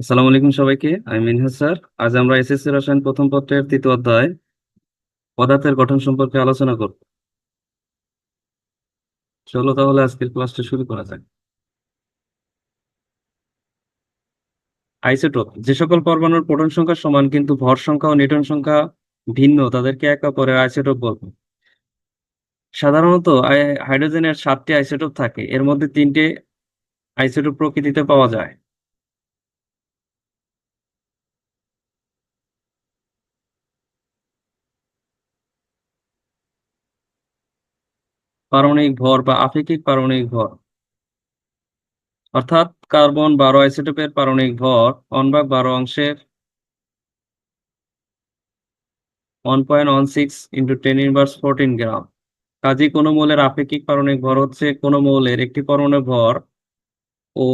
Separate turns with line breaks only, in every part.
আসসালামু আলাইকুম সবাইকে, আমি মিনহাজ স্যার। আজ আমরা এসএসসি রসায়ন প্রথম পত্রের তৃতীয় অধ্যায় পদার্থের গঠন সম্পর্কে আলোচনা করব। চলো তাহলে আজকের ক্লাসটা শুরু করা যাক। আইসোটোপ, যে সকল পরমাণুর প্রোটন সংখ্যা সমান কিন্তু ভর সংখ্যা ও নিউটন সংখ্যা ভিন্ন, তাদেরকে একে অপরের আইসোটোপ বলব সাধারণত হাইড্রোজেনের সাতটি আইসোটোপ থাকে, এর মধ্যে তিনটে আইসোটোপ প্রকৃতিতে পাওয়া যায়। পারমাণবিক ভর বা আপেক্ষিক পারমাণবিক ভর। অর্থাৎ কার্বন বারো আইসোটোপের পারমাণবিক ভর ভাগ বারো অংশের one point one six into ten inverse fourteen gram কাজেই কোনো মৌলের আপেক্ষিক পারমাণবিক ভর হচ্ছে কোনো মৌলের একটি পরমাণু ভর ও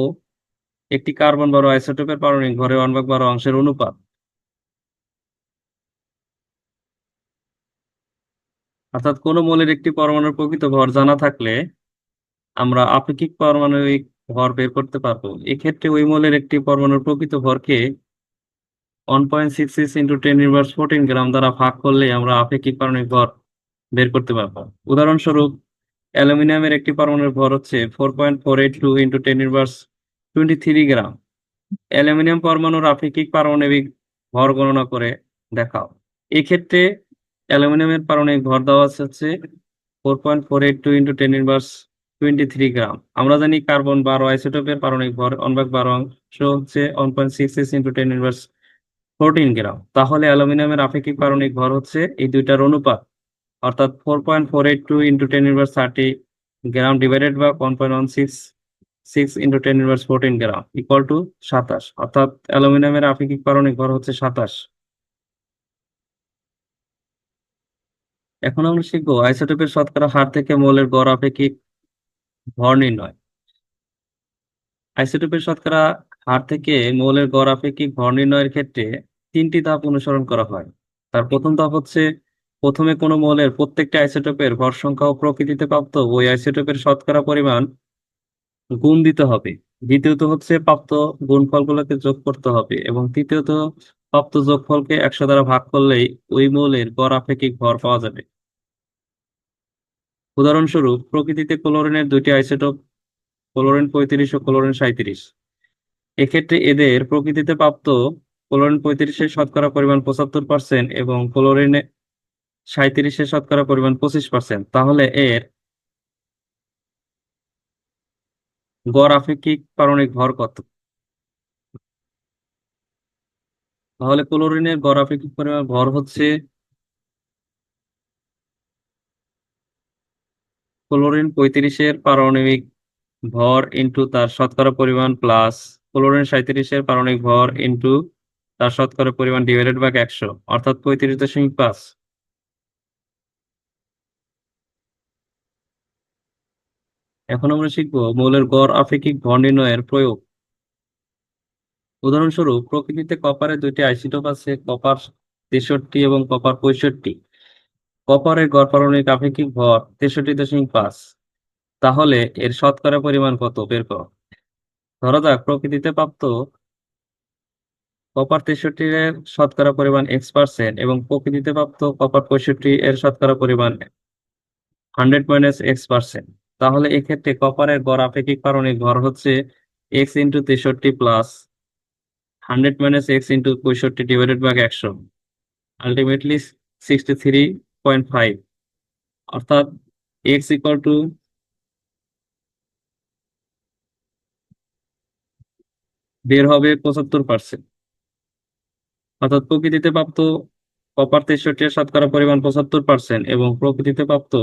একটি কার্বন বারো আইসোটোপের পারমাণবিক ভরের ওয়ান ভাগ বারো অংশের অনুপাত। অর্থাৎ কোন মৌলের একটি পরমাণুর প্রকৃত ভর জানা থাকলে আমরা আপেক্ষিক পারমাণবিক ভর বের করতে পারব। এক্ষেত্রে ওই মৌলের একটি পরমাণুর প্রকৃত ভরকে one point six six into ten inverse fourteen gram দ্বারা ভাগ করলে আমরা আপেক্ষিক পারমাণবিক ভর বের করতে পারব। উদাহরণস্বরূপ, অ্যালুমিনিয়ামের একটি পরমাণুর ভর হচ্ছে four point four eight two into ten inverse twenty three gram aluminium পরমাণুর আপেক্ষিক পারমাণবিক ভর গণনা করে দেখাও। এই ক্ষেত্রে অ্যালুমিনিয়ামের পারমাণবিক ভর দেওয়া আছে হচ্ছে four point four eight two into ten inverse twenty three gram আমরা জানি কার্বন বারো আইসোটোপের পারমাণবিক ভর ভাগ বারো অংশ হচ্ছে one point six six into ten inverse fourteen gram তাহলে অ্যালুমিনিয়ামের আপেক্ষিক পারমাণবিক ভর হচ্ছে এই দুইটার অনুপাত। অর্থাৎ four point four eight two into ten inverse thirty gram divided বা one point one six six into ten inverse fourteen gram equal to সাতাশ। অর্থাৎ অ্যালুমিনিয়ামের আপেক্ষিক পারমাণবিক ভর হচ্ছে সাতাশ। এখন আমরা শিখব আইসোটোপের শতকরা হার থেকে মৌলের গড় আপেক্ষিক ভর নির্ণয়। আইসোটোপের শতকরা হার থেকে মৌলের গড় আপেক্ষিক ভর নির্ণয়ের ক্ষেত্রে তিনটি ধাপ অনুসরণ করা হয়। তার প্রথম ধাপ হচ্ছে প্রথমে কোনো মৌলের প্রত্যেকটি আইসোটোপের ভর সংখ্যা ও প্রকৃতিতে প্রাপ্ত ওই আইসোটোপের শতকরা পরিমাণ গুণ দিতে হবে। দ্বিতীয়ত হচ্ছে প্রাপ্ত গুণফলগুলোকে যোগ করতে হবে এবং তৃতীয়ত প্রাপ্ত যোগফলকে একশো দ্বারা ভাগ করলেই ওই মৌলের গড় আপেক্ষিক ভর পাওয়া যাবে। উদাহরণস্বরূপ, প্রকৃতিতে ক্লোরিনের দুইটি আইসোটোপ, ক্লোরিন পঁয়ত্রিশ ও ক্লোরিন সাঁইত্রিশ। এক্ষেত্রে এদের প্রকৃতিতে প্রাপ্ত ক্লোরিন পঁয়ত্রিশের শতকরা পরিমাণ পঁচাত্তর পার্সেন্ট এবং ক্লোরিন সাঁইত্রিশের শতকরা পরিমাণ পঁচিশ পার্সেন্ট তাহলে এর গড় আপেক্ষিক পারমাণবিক ভর কত? তাহলে ক্লোরিনের গড় আপেক্ষিক পরিমাণ ভর হচ্ছে ক্লোরিন পঁয়ত্রিশের পারমাণবিক ভর ইন্টু তার শতকরা পরিমাণ প্লাস ক্লোরিন সাঁইত্রিশের পারমাণবিক ভর ইন্টু তার শতকরা পরিমাণ ডিভাইডেড বাই একশো, অর্থাৎ পঁয়ত্রিশ দশমিক পাঁচ। এখন আমরা শিখব মৌলের গড় আপেক্ষিক ভর নির্ণয়ের প্রয়োগ। উদাহরণস্বরূপ, প্রকৃতিতে কপারের দুইটি আইসোটোপ আছে, কপার তেষট্টি এবং কপার পঁয়ষট্টি। কপারের গড় পারমাণবিক আপেক্ষিক ভর তেষট্টি দশমিক পাঁচ। তাহলে এর শতকরা পরিমাণ কত? বের করো। ধরা যাক, প্রকৃতিতে প্রাপ্ত কপার তেষট্টি এর শতকরা পরিমাণ এক্স পার্সেন্ট এবং প্রকৃতিতে প্রাপ্ত কপার পঁয়ষট্টি এর শতকরা পরিমাণ হান্ড্রেড মাইনাস এক্স পার্সেন্ট তাহলে এক্ষেত্রে কপারের গড় আপেক্ষিক পারমাণবিক ভর হচ্ছে এক্স ইন্টু তেষট্টি plus hundred minus x into পঁয়ষট্টি ডিভাইডেড বাই একশো ultimately sixty three point five অর্থাৎ এক্স ইকুয়াল টু বের হবে পঁচাত্তর পার্সেন্ট অর্থাৎ প্রকৃতিতে প্রাপ্ত কপার তেষট্টি শতকরা পরিমাণ পঁচাত্তর পার্সেন্ট এবং প্রকৃতিতে প্রাপ্ত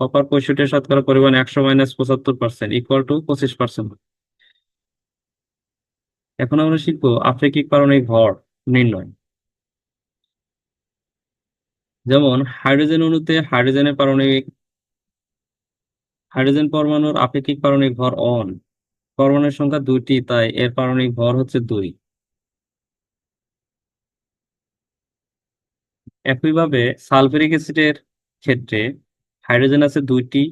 কপার পঁয়ষট্টি শতকরা পরিমাণ একশো মাইনাস পঁচাত্তর পার্সেন্ট ইকুয়াল টু পঁচিশ পার্সেন্ট এখন আমরা শিখব আপেক্ষিক পারমাণবিক ভর নির্ণয়। যেমন, হাইড্রোজেন অণুতে হাইড্রোজেনের পারমাণবিক, হাইড্রোজেন পরমাণুর আপেক্ষিক পারমাণবিক ভর অন পরমাণুর সংখ্যা দুইটি, তাই এর পারমাণবিক ভর হচ্ছে দুই। একইভাবে সালফিউরিক অ্যাসিডের ক্ষেত্রে হাইড্রোজেন আছে দুইটি,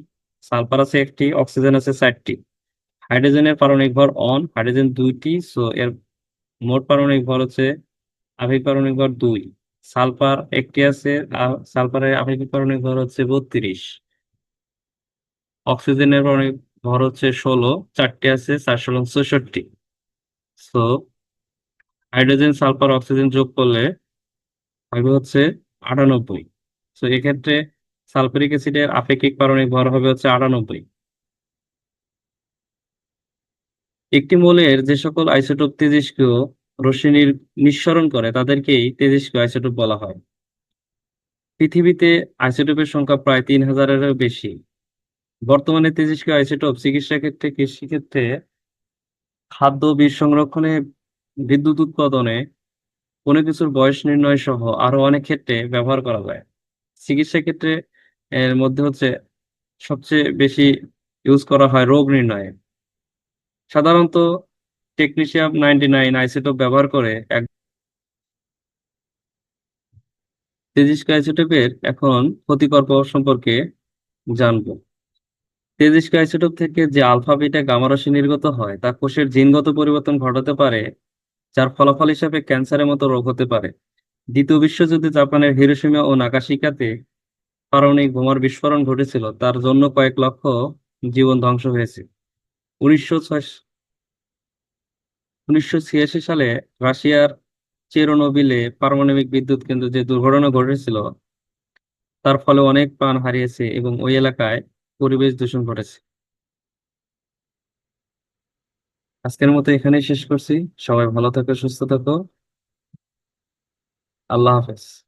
সালফার আছে একটি, অক্সিজেন আছে চারটি। হাইড্রোজেনের পারমাণবিক ভর অন হাইড্রোজেন দুইটি সো এর মোট পারমাণবিক ভর হচ্ছে আপেক্ষিক পারমাণবিক ভর দুই। সালফার একটি আছে, আ- সালফারের আপেক্ষিক পারমাণবিক ভর হচ্ছে বত্রিশ। অক্সিজেনের পারমাণবিক ভর হচ্ছে ষোলো, চারটি আছে চার ষোলো চৌষট্টি সো হাইড্রোজেন, সালফার, অক্সিজেন যোগ করলে হবে হচ্ছে আটানব্বই। সো এক্ষেত্রে সালফারিক অ্যাসিডের আপেক্ষিক পারমাণবিক ভর হবে হচ্ছে আটানব্বই। একটি মৌলের যে সকল আইসোটোপ তেজস্ক্রিয় রশ্মি নিঃসরণ করে, তাদেরকেই তেজস্ক্রিয় আইসোটোপ বলা হয়। পৃথিবীতে আইসোটোপের সংখ্যা প্রায় তিন হাজারেরও বেশি। বর্তমানে তেজস্ক্রিয় আইসোটোপ চিকিৎসা ক্ষেত্রে কৃষিক্ষেত্রে খাদ্য, বীজ সংরক্ষণে, বিদ্যুৎ উৎপাদনে, কোনো কিছুর বয়স নির্ণয় সহ আরও অনেক ক্ষেত্রে ব্যবহার করা যায়। চিকিৎসা ক্ষেত্রে এর মধ্যে হচ্ছে সবচেয়ে বেশি ইউজ করা হয় রোগ নির্ণয়ে। সাধারণত টেকনিশিয়াম নাইনটি নাইন আইসোটোপ ব্যবহার করে এক তেজস্ক্রিয় আইসোটোপের এখন ক্ষতিকর প্রভাব সম্পর্কে জানব। তেজস্ক্রিয় আইসোটোপ থেকে যে আলফা বিটা গামা রশ্মি নির্গত হয়, তা কোষের জিনগত পরিবর্তন ঘটাতে পারে, যার ফলাফল হিসাবে ক্যান্সারের মতো রোগ হতে পারে। দ্বিতীয় বিশ্বযুদ্ধে জাপানের হিরোশিমা ও নাগাসাকিতে পারমাণবিক বোমার বিস্ফোরণ ঘটেছিল, তার জন্য কয়েক লক্ষ জীবন ধ্বংস হয়েছে। উনিশশো উনিশশো ছিয়াশি সালে রাশিয়ার চেরনোবিলে পারমাণবিক বিদ্যুৎ কেন্দ্র যে দুর্ঘটনা ঘটেছিল, তার ফলে অনেক প্রাণ হারিয়েছে এবং ওই এলাকায় পরিবেশ দূষণ ঘটেছে। আজকের মতো এখানেই শেষ করছি। সবাই ভালো থাকো, সুস্থ থাকো। আল্লাহ হাফেজ।